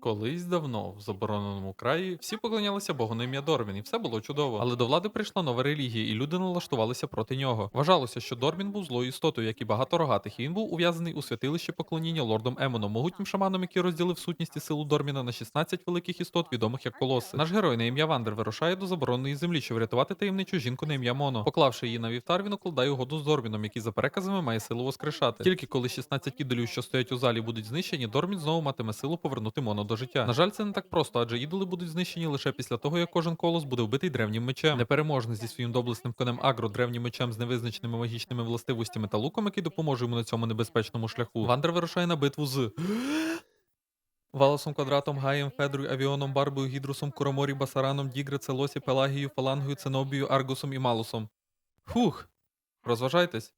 Колись давно в забороненому краї всі поклонялися богу на ім'я Дорвін, і все було чудово. Але до влади прийшла нова релігія, і люди налаштувалися проти нього. Вважалося, що Дорвін був злою істотою, як і багато рогатих, і він був ув'язаний у святилищі поклоніння лордом Емоном, могутнім шаманом, який розділив сутність і силу Дорміна на 16 великих істот, відомих як колоси. Наш герой на ім'я Вандер вирушає до забороненої землі, щоб врятувати таємничу жінку на ім'я Моно. Поклавши її на вівтар, він укладає угоду з Дорвіном, який за переказами має силу воскрешати. Тільки коли 16 ідолів, що стоять у залі, будуть знищені, Дормін знову матиме силу повернути Моно до життя. На жаль, це не так просто, адже ідоли будуть знищені лише після того, як кожен колос буде вбитий древнім мечем. Непереможний зі своїм доблесним конем Агро, древнім мечем з невизначеними магічними властивостями та луком, який допоможе йому на цьому небезпечному шляху. Вандер вирушає на битву з. Валосом, Квадратом, Гаєм, Федрою, Авіоном, Барбою, Гідрусом, Куроморі, Басараном, Дігре, Целосі, Пелагією, Фалангою, Ценобією, Аргусом і Малусом. Фух! Розважайтесь!